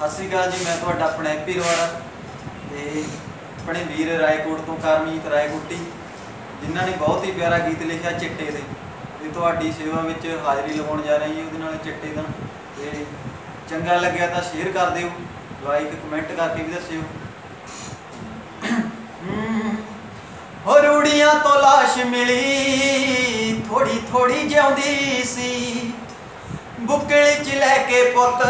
ਸਤਿ ਸ਼੍ਰੀ ਅਕਾਲ ਜੀ, ਮੈਂ ਤੁਹਾਡਾ ਆਪਣਾ ਹੈਪੀ ਰਵਾੜਾ ਤੇ ਆਪਣੇ ਵੀਰ ਰਾਏਕੋਟ ਤੋਂ ਕਰਮਜੀਤ ਰਾਏਕੋਟੀ, ਜਿਨ੍ਹਾਂ ਨੇ ਬਹੁਤ ਹੀ ਪਿਆਰਾ ਗੀਤ ਲਿਖਿਆ ਚਿੱਟੇ ਦੇ ਤੇ ਤੁਹਾਡੀ ਸੇਵਾ ਵਿੱਚ ਹਾਜ਼ਰੀ ਲਵਾਉਣ ਜਾ ਰਹੀ ਹਾਂ ਉਹਦੇ ਨਾਲ ਚਿੱਟੇ ਦਾ। ਤੇ ਚੰਗਾ ਲੱਗਿਆ ਤਾਂ ਸ਼ੇਅਰ ਕਰ ਦਿਓ ਲਾਈਕ ਕਮੈਂਟ ਕਰਕੇ ਵੀ ਦੱਸਿਓ। ਹੋ, ਰੂੜੀਆਂ ਤੋਂ ਲਾਸ਼ ਮਿਲੀ ਥੋੜੀ ਥੋੜੀ ਜਿਉਂਦੀ ਸੀ। ਬੁੱਕਲ ਚ ਲੈ ਕੇ ਪੁੱਤ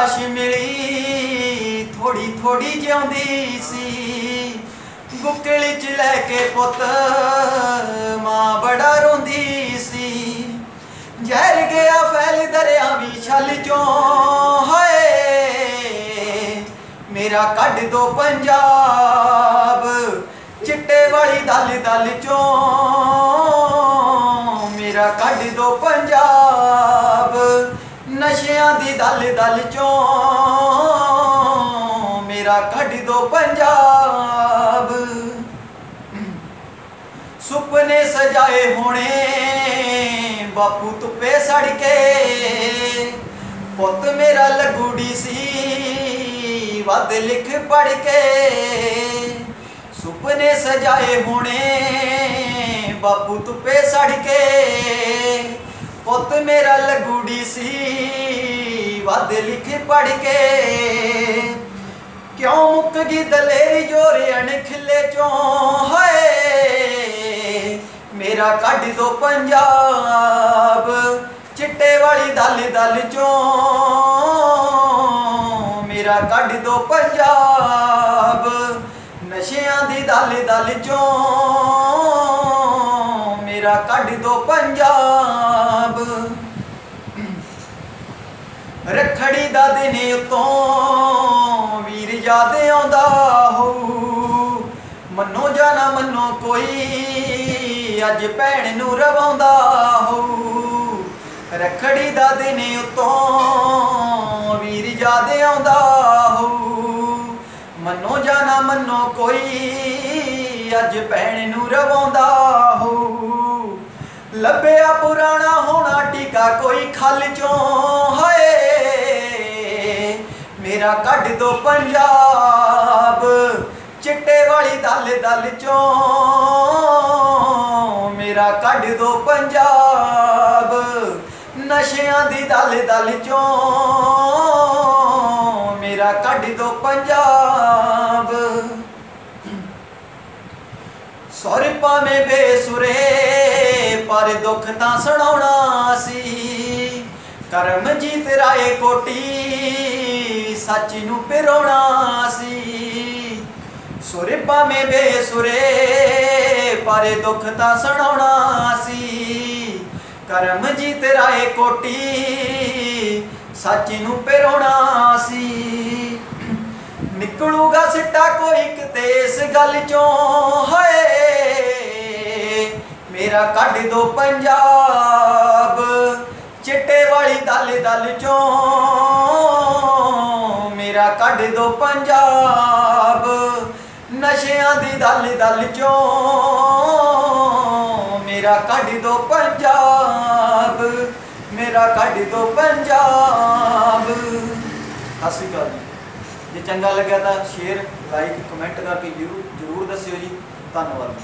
ਲਾਸ਼ ਮਿਲੀ ਥੋੜੀ ਥੋੜੀ ਜਿਉਂਦੀ ਸੀ। ਬੁੱਕਲ ਚ ਲੈ ਕੇ ਪੁੱਤ ਮਾਂ ਬੜਾ ਰੋਂਦੀ ਸੀ। ਜ਼ਹਿਰ ਗਿਆ ਫੈਲ ਦਰਿਆ ਵੀ ਛਲ ਚੋਂ, ਹਾਏ। ਮੇਰਾ ਕੱਢ ਦੋ ਪੰਜਾਬ, ਚਿੱਟੇ ਵਾਲੀ ਦਲ ਦਲ ਚੋਂ। ਮੇਰਾ ਕੱਢ ਦੋ ਪੰਜਾਬ। ਨਸ਼ਿਆਂ ਦੀ ਦਲ ਦਲ ਚੋਂ ਮੇਰਾ ਕੱਢ ਦੋ ਪੰਜਾਬ। ਸੁਪਨੇ ਸਜਾਏ ਹੋਣੇ ਬਾਪੂ ਧੁੱਪੇ ਸੜ ਕੇ। ਪੁੱਤ ਮੇਰਾ ਲਗੂੜੀ ਸੀ, ਵੱਧ ਲਿਖ ਪੜ ਕੇ। ਸੁਪਨੇ ਸਜਾਏ ਹੋਣੇ ਬਾਪੂ ਤੁਪੇ ਸੜ ਕੇ। ਪੁੱਤ ਮੇਰਾ ਲਗੂੜੀ ਸੀ ਵੱਧ ਲਿਖ ਪੜ ਕੇ। ਕਿਉਂ ਮੁੱਕ ਗਈ ਦਲੇਰੀ ਜੋਰੇ ਅਣਖਿਲੇ ਚੋਂ? ਹਾਏ, ਮੇਰਾ ਕੱਢ ਦੋ ਪੰਜਾਬ, ਚਿੱਟੇ ਵਾਲੀ ਦਲ ਦਲ ਚੋਂ। ਮੇਰਾ ਕੱਢ ਦੋ ਪੰਜਾਬ, ਨਸ਼ਿਆਂ ਦੀ ਦਲ ਦਲ ਚੋਂ। ਮੇਰਾ ਕੱਢ ਦੋ ਪੰਜਾਬ। ਰਖੜੀ ਦਾ ਦਿਨ ਉਤੋਂ ਵੀਰ ਯਾਦ ਆਉਂਦਾ ਹੋ। ਮੰਨੋ ਜਾਣਾ ਮੰਨੋ ਕੋਈ, ਅੱਜ ਭੈਣ ਨੂੰ ਰਵਾਉਂਦਾ ਹੋ। ਰਖੜੀ ਦਾ ਦਿਨ ਉਤੋਂ ਵੀਰ ਯਾਦ ਆਉਂਦਾ ਹੋ। ਮੰਨੋ ਜਾਣਾ ਮੰਨੋ ਕੋਈ, ਅੱਜ ਭੈਣ ਨੂੰ ਰਵਾਉਂਦਾ ਲੱਭਿਆ ਪੁਰਾਣਾ ਹੋਣਾ ਟੀਕਾ ਕੋਈ ਖਲ ਚੋਂ, ਹਾਏ। ਮੇਰਾ ਕੱਢ ਦੋ ਪੰਜਾਬ, ਚਿੱਟੇ ਵਾਲੀ ਦਲ ਦਲ ਚੋਂ। ਮੇਰਾ ਕੱਢ ਦੋ ਪੰਜਾਬ, ਨਸ਼ਿਆਂ ਦੀ ਦਲ ਦਲ ਚੋਂ। ਮੇਰਾ ਕੱਢ ਦੋ ਪੰਜਾਬ। ਸੁਰ ਪਾਵੇਂ ਬੇਸੁਰੇ ਪਰ ਦੁੱਖ ਤਾਂ ਸੁਣਾਉਣਾ ਸੀ। ਕਰਮਜੀਤ ਰਾਏ ਕੋਟੀ ਸੱਚ ਨੂੰ ਪਿਰੋਣਾ ਸੀ। ਸੁਰ ਪਾਵੇਂ ਬੇਸੁਰੇ, ਪਰ ਦੁੱਖ ਤਾਂ ਸੁਣਾਉਣਾ ਸੀ। ਕਰਮਜੀਤ ਰਾਏ ਕੋਟੀ ਸੱਚ ਨੂੰ ਪਿਰੋਣਾ ਸੀ। ਨਿਕਲੂਗਾ ਸਿੱਟਾ ਕੋਈ ਕਿਤੇ ਇਸ ਗੱਲ ਚੋਂ, ਹਾਏ ਮੇਰਾ ਕੱਢ ਦੋ ਪੰਜਾਬ। ਚਿੱਟੇ ਵਾਲੀ ਦਲ ਦਲ ਚੋਂ ਮੇਰਾ ਕੱਢ ਦੋ ਪੰਜਾਬ। ਨਸ਼ਿਆਂ ਦੀ ਦਲ ਦਲ ਚੋਂ ਮੇਰਾ ਕੱਢ ਦੋ ਪੰਜਾਬ। ਮੇਰਾ ਕੱਢ ਦੋ ਪੰਜਾਬ। ਸਤਿ ਸ਼੍ਰੀ ਅਕਾਲ ਜੀ। ਜੇ ਚੰਗਾ ਲੱਗਿਆ ਤਾਂ ਸ਼ੇਅਰ, ਲਾਈਕ, ਕਮੈਂਟ ਕਰਕੇ ਜਰੂਰ ਜਰੂਰ ਦੱਸਿਓ ਜੀ। ਧੰਨਵਾਦ।